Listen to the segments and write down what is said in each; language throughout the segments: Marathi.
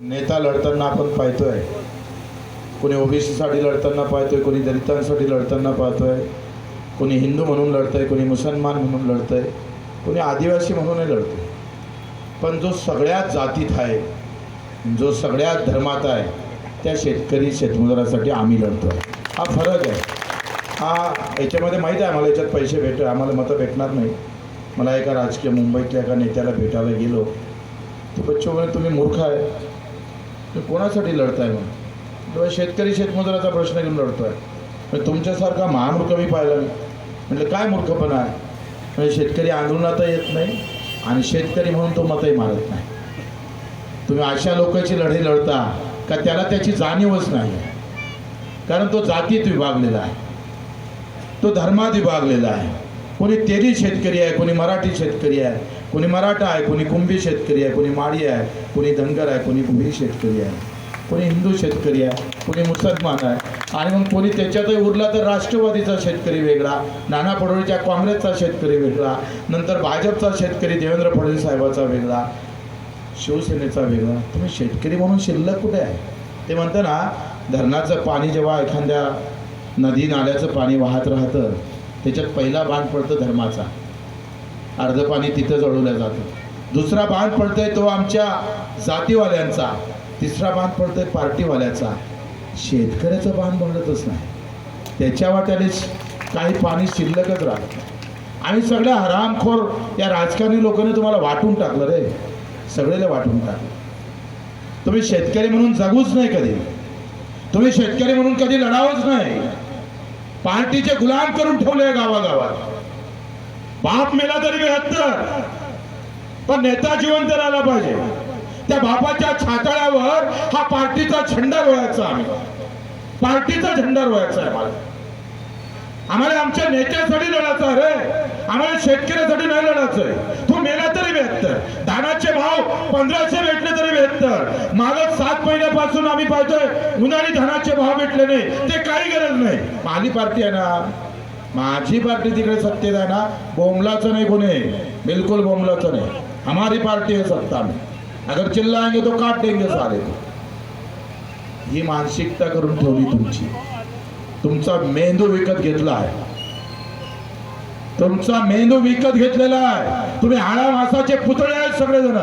नेता लढताना आपण पाहतोय. कोणी ओबीसीसाठी लढताना पाहतोय कोणी दलितांसाठी लढताना पाहतोय कोणी हिंदू म्हणून लढतंय कोणी मुसलमान म्हणून लढतंय कोणी आदिवासी म्हणूनही लढतंय. पण जो सगळ्या जातीत आहे जो सगळ्या धर्मात आहे त्या शेतकरी शेतमजुरासाठी आम्ही लढतो आहे हा फरक आहे. हा याच्यामध्ये माहीत आहे आम्हाला याच्यात पैसे भेट आम्हाला मतं भेटणार नाही मला एका राजकीय मुंबईतल्या एका नेत्याला भेटायला गेलो. तो बच्चो तुम्ही मूर्ख आहे. तर कोणासाठी लढताय म्हणून? तेव्हा शेतकरी शेतमजुराचा प्रश्न घेऊन लढतोय. म्हणजे तुमच्यासारखा महामूर्ख मी पाहिला नाही. म्हटलं काय मूर्खपणा आहे? म्हणजे शेतकरी आंदोलनातही येत नाही आणि शेतकरी म्हणून तो मतही मारत नाही. तुम्ही अशा लोकांची लढाई लढता का त्याला त्याची जाणीवच नाही? कारण तो जातीत विभागलेला आहे. तो धर्मात विभागलेला आहे. कोणी तेरी शेतकरी आहे कोणी मराठी शेतकरी आहे. कोणी मराठा आहे कोणी कुंभी शेतकरी आहे कोणी माळी आहे कोणी धनगर आहे कोणी कुंभी शेतकरी आहे कोणी हिंदू शेतकरी आहे कोणी मुसलमान आहे. आणि मग कोणी त्याच्यातही उरला तर राष्ट्रवादीचा शेतकरी वेगळा नाना पडोळीच्या काँग्रेसचा शेतकरी वेगळा नंतर भाजपचा शेतकरी देवेंद्र फडणवीस साहेबाचा वेगळा शिवसेनेचा वेगळा. तुम्ही शेतकरी म्हणून शिल्लक कुठे आहे? ते म्हणतं ना धरणाचं पाणी जेव्हा एखाद्या नदी नाल्याचं पाणी वाहत राहतं त्याच्यात पहिला बाण पडतं धर्माचा. अर्ध पाणी तिथंच अडवलं जातं. दुसरा बांध पडतोय तो आमच्या जातीवाल्यांचा. तिसरा बांध पडतोय पार्टीवाल्याचा. शेतकऱ्याचं बांध पडतच नाही. त्याच्या वाट्याने काही पाणी शिल्लकच राहत आम्ही सगळ्या हरामखोर या राजकारणी लोकांनी तुम्हाला वाटून टाकलं रे. सगळेला वाटून टाकलं. तुम्ही शेतकरी म्हणून जगूच नाही कधी. तुम्ही शेतकरी म्हणून कधी लढावंच नाही. पार्टीचे गुलाम करून ठेवले गावागावात. बाप मेला तरी बेहत्तर पण नेता जिवंत राहिला पाहिजे. त्या बापाच्या छाताळ्यावर हा पार्टीचा झेंडा रोवायचा आम्ही. पार्टीचा झेंडा रोवायचा आहे मला आम्हाला आमच्या नेत्यासाठी लढायचं अरे आम्हाला शेतकऱ्यासाठी नाही लढायचं आहे. तू मेला तरी बेहत्तर धानाचे भाव पंधराशे भेटले तरी बेहत्तर मागच सात महिन्यापासून आम्ही पाहतोय उन्हाळी धानाचे भाव भेटले नाही. ते काही गरज नाही. माझी पार्टी आहे ना. माझी पार्टी तिकडे सत्तेत आहे ना बोमलाचं नाही कोणी. बिलकुल बोमलाचं नाही. हमारी पार्टी है सत्ता में. अगर चिल्लाएंगे तो काट देंगे सारे ही मानसिकता करून ठेवली तुमची. तुमचा मेंदू विकत घेतला आहे. तुमचा मेंदू विकत घेतलेला आहे. तुम्ही हाडा मासाचे पुतळे आहेत सगळेजण.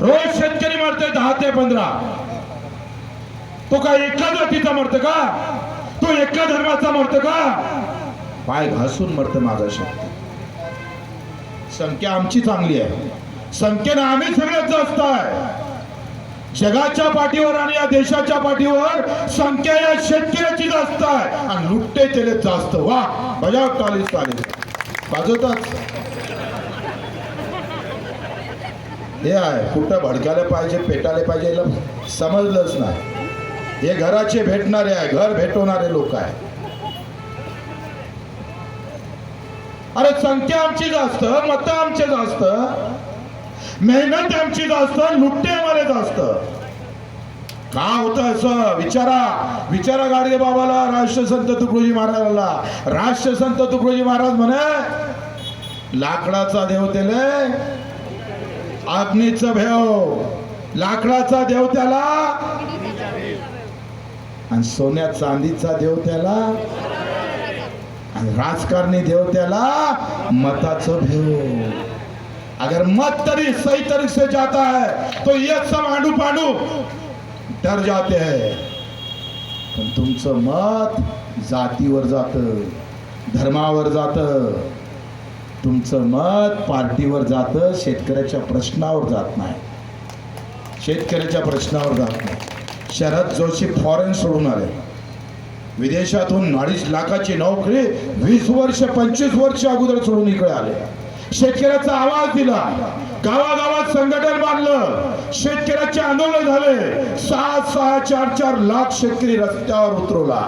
रोज शेतकरी मरते दहा ते पंधरा. तो काय एका जातीचा मरत का? धर्माचा मरतो का? पाय घासून मरत माझा शेतकरी संख्या आमची चांगली आहे. संख्येनं आम्ही सगळ्यात जास्त आहे. जगाच्या पाठीवर आणि या देशाच्या पाठीवर संख्या या शेतकऱ्याची जास्त आहे. आणि लुट्टे त्याला जास्त. वा बजाव टालीस चालेल वाजवतात हे आहे कुठं भडकायला पाहिजे पेटायला पाहिजे समजलंच नाही. हे घराचे भेटणारे आहे घर भेटवणारे लोक आहे. अरे संख्या आमची जास्त मतं आमचे जास्त मेहनत आमची जास्त लुट्टे आम्हाला जास्त. का होतं असं? विचारा. विचारा गाडगे बाबाला राष्ट्रसंत तुकडोजी महाराजाला. राष्ट्रसंत तुकडोजी महाराज म्हणे लाकडाचा देव त्याले अग्नीचं भेव. लाकडाचा देव त्याला आणि सोन्या चांदीचा देव त्याला आणि राजकारणी देव त्याला मताचं भेव. अगर मत तरी सही तरीके से जाता है तो ये सब आंडू पांडू डर जाते हैं। पण तुमचं मत जातीवर जातं धर्मावर जातं. तुमचं मत पार्टीवर जातं शेतकऱ्याच्या प्रश्नावर जात नाही. शेतकऱ्याच्या प्रश्नावर जात नाही. शरद जोशी फॉरेन सोडून आले. विदेशातून अडीच लाखाची नोकरी वीस वर्ष पंचवीस वर्ष अगोदर सोडून इकडे आले. शेतकऱ्याचा आवाज दिला. गावागावात संघटन बांधलं. शेतकऱ्याचे आंदोलन झाले. सहा सहा चार चार लाख शेतकरी रस्त्यावर उतरवला.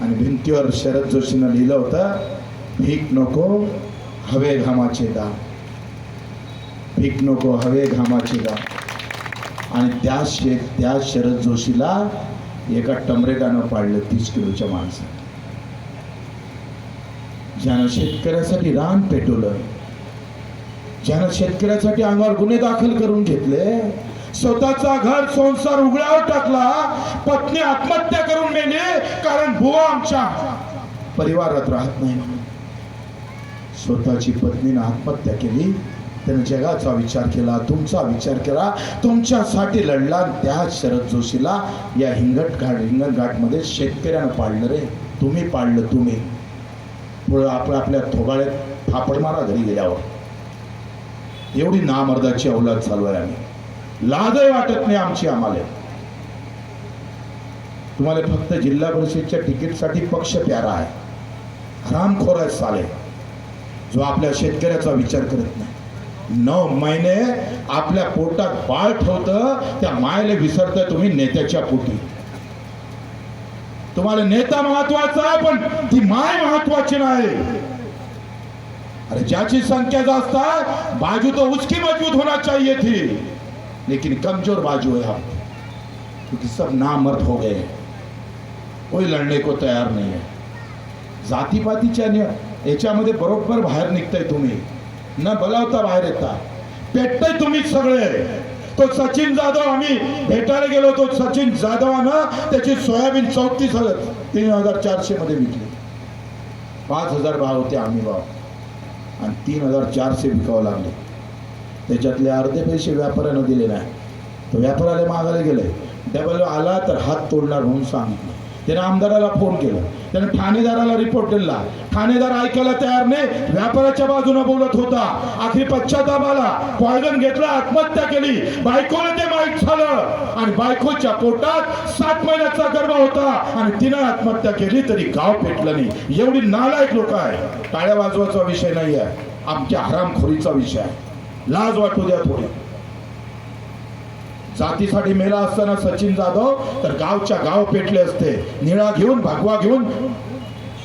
आणि भिंतीवर शरद जोशीनं लिहिलं होतं भीक नको हवे घामाचे दा भीक नको हवे घामाचे दा आणि त्या शे त्या शरद जोशीला एका टमरेटानं पाडलं तीस किलोच्या माणसानं. ज्यानं शेतकऱ्यासाठी रान पेटवलं ज्यानं शेतकऱ्यासाठी अंगावर गुन्हे दाखल करून घेतले स्वतःचा घर संसार उघड्यावर टाकला पत्नी आत्महत्या करून मेली कारण बुवा आमच्या परिवारात राहत नाही म्हणून. स्वतःची पत्नीनं आत्महत्या केली त्याने जगाचा विचार केला तुमचा विचार केला तुमच्यासाठी लढला त्या शरद जोशीला या हिंगट घाट घाटमध्ये शेतकऱ्यानं पाळलं रे. तुम्ही पाळलं तुम्ही. पुढं आपण आपल्या थोबाळ्यात फापड मारा घरी गेल्यावर. एवढी नामर्दाची अवलाद चालू आहे आम्ही. लादही वाटत नाही आमची आम्हाला. तुम्हाला फक्त जिल्हा परिषदच्या तिकीटसाठी पक्ष प्यारा आहे. हरामखोर आहे साले. जो आपल्या शेतकऱ्याचा विचार करत नाही. नऊ महिने आपल्या पोटात बाळ ठेवतं त्या मायला विसरताय तुम्ही नेत्याच्या पोटी. तुम्हाला नेता महत्त्वाचा आहे पण ती माय महत्वाची नाही. अरे ज्याची संख्या जास्त है बाजू तो उसकी मजबूत होना चाहिए थी. लेकिन कमजोर बाजू है. आप क्योंकि सब नामर्द हो गए कोई लड़ने को तयार नाही आहे जातीपातीच्या नि- याच्यामध्ये बरोबर बाहेर निघताय तुम्ही. न बोलावता बाहेर येता. पेटताय तुम्ही सगळे. तो सचिन जाधव आम्ही भेटायला गेलो तो सचिन जाधवानं त्याची सोयाबीन चौतीस हजार तीन हजार चारशे मध्ये विकली. पाच हजार भाव होते आम्ही भाव. आणि तीन हजार चारशे विकावं लागले. त्याच्यातले अर्धे पैसे व्यापाऱ्यानं दिले नाही. तो व्यापाऱ्याला मागायला गेले. डबल आला तर हात तोडणार म्हणून सांगितलं. त्याने आमदाराला फोन केला. त्याने ठाणेदाराला रिपोर्ट दिला. ठाणेदार ऐकायला तयार नाही. व्यापाराच्या बाजूने बोलत होता. आखरी पश्चाताप आला पॉयझन घेतला आत्महत्या केली. बायकोला ते माहीत झालं. आणि बायकोच्या पोटात सात महिन्याचा गर्भ होता. आणि तिनं आत्महत्या केली तरी गाव पेटलं नाही. एवढी नालायक लोक आहे. टाळ्या वाजवायचा विषय नाही आहे आमच्या हरामखोरीचा विषय आहे. लाज वाटू द्या थोडी. जातीसाठी मेला असताना सचिन जाधव तर गावच्या गाव पेटले असते. निळा घेऊन भगवा घेऊन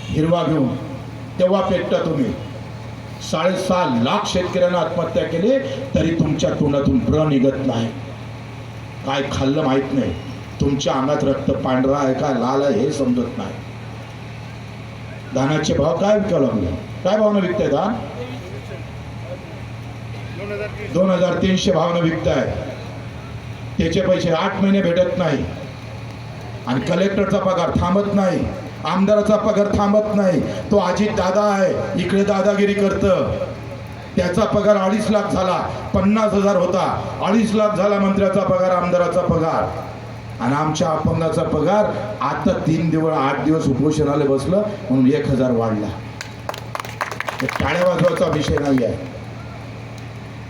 हिरवा घेऊन. तेव्हा पेटता तुम्ही. साडेसहा लाख शेतकऱ्यांना आत्महत्या केली तरी तुमच्या तोंडातून ब्र निघत नाही. काय खाल्लं माहीत नाही. तुमच्या अंगात रक्त पांढरा आहे का लाल आहे हे समजत नाही. धानाचे भाव काय विकावं लागले? काय भावना विकताय धान दोन हजार तीनशे भावना विकताय. त्याचे पैसे आठ महिने भेटत नाही. आणि कलेक्टरचा पगार थांबत नाही. आमदाराचा पगार थांबत नाही. तो अजित दादा आहे. इकडे दादागिरी करतं. त्याचा पगार अडीच लाख झाला. पन्नास हजार होता. अडीच लाख झाला मंत्र्याचा पगार आमदाराचा पगार. आणि आमच्या अपंगाचा पगार आता तीन दिवस आठ दिवस उपोषणाला बसलं. म्हणून एक हजार वाढला. टाळ्या वाजवायचा विषय नाही आहे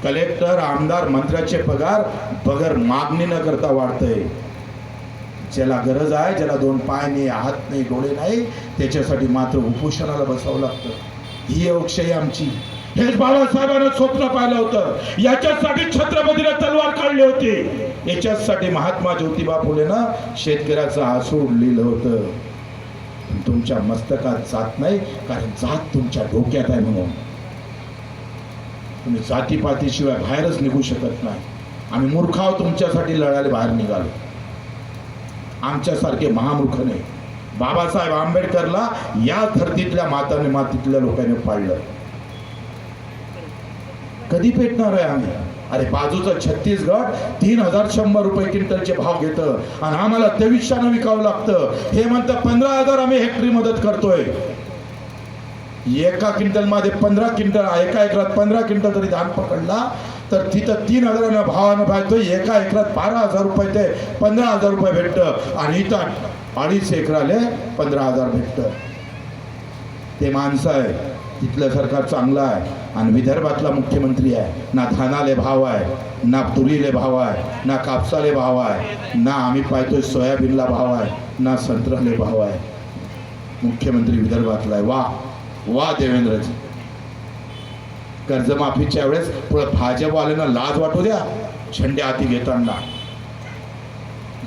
कलेक्टर आमदार मंत्र्याचे पगार बगर मागणी न करता वाढतंय. ज्याला गरज आहे ज्याला दोन पाय नाही हात नाही डोळे नाही त्याच्यासाठी मात्र उपोषणाला बसावं लागतं. ही अवक्षय आमची. हेच बाबासाहेबांना स्वप्न पाहिलं होतं. याच्यासाठी छत्रपतीला तलवार काढली होती. याच्यासाठी महात्मा ज्योतिबा फुलेनं शेतकऱ्याचं आसूड लिहिलं होतं. तुमच्या मस्तकात जात नाही कारण जात तुमच्या डोक्यात आहे म्हणून. तुम्ही जातीपातीशिवाय बाहेरच निघू शकत नाही. आम्ही मूर्खाव तुमच्यासाठी लढायला बाहेर निघालो. आमच्यासारखे महामूर्ख नाही. बाबासाहेब आंबेडकरला या धर्तीतल्या माताने मातीतल्या लोकांनी पाळलं. कधी पेटणार आहे आम्ही? अरे बाजूचं छत्तीसगड तीन हजार शंभर रुपये क्विंटलचे भाव घेतं आणि आम्हाला तेवीसशेनं विकावं लागतं. हे म्हणतं पंधरा हजार आम्ही हेक्टरी मदत करतोय. एका क्विंटलमध्ये पंधरा क्विंटल एका एकरात पंधरा क्विंटल जरी धान पकडला तर तिथं तीन हजारानं भावानं पाहतो एका एकरात बारा हजार रुपये ते पंधरा हजार रुपये भेटतं. आणि इथं अडीच एकराले पंधरा हजार भेटतं. ते माणसं आहे. तिथलं सरकार चांगलं आहे. आणि विदर्भातला मुख्यमंत्री आहे. ना धानाले भाव आहे ना तुरीले भाव आहे ना कापसाले भाव आहे ना आम्ही पाहतोय सोयाबीनला भाव आहे ना संत्र्याले भाव आहे. मुख्यमंत्री विदर्भातला आहे. वा! वा देवेंद्रजी. कर्जमाफीच्या वेळेस भाजपवाल्यांना लाज वाटू द्या झेंडे हाती घेताना.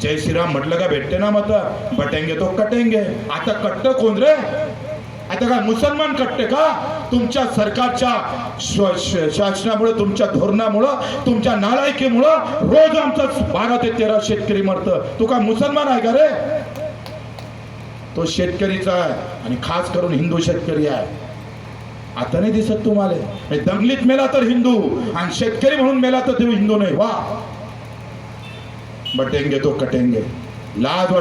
जय श्रीराम म्हटलं का भेटते ना मत बटेंगे तो कटेंगे. आता कट्ट कोण रे? आता काय मुसलमान कट्टे का? तुमच्या सरकारच्या शासनामुळं शासनामुळे तुमच्या धोरणामुळं तुमच्या नालायकीमुळं रोज आमचं बारा ते तेरा शेतकरी मरतं. तू काय मुसलमान आहे का रे? तो शेतकरीचा आहे आणि खास करून हिंदू शेतकरी आहे. आता नाही दिसत तुम्हाला. हे दंगलीत मेला तर हिंदू आणि शेतकरी म्हणून मेला तर तो हिंदू नाही. वा. बटेंगे तो कटेंगे. लाज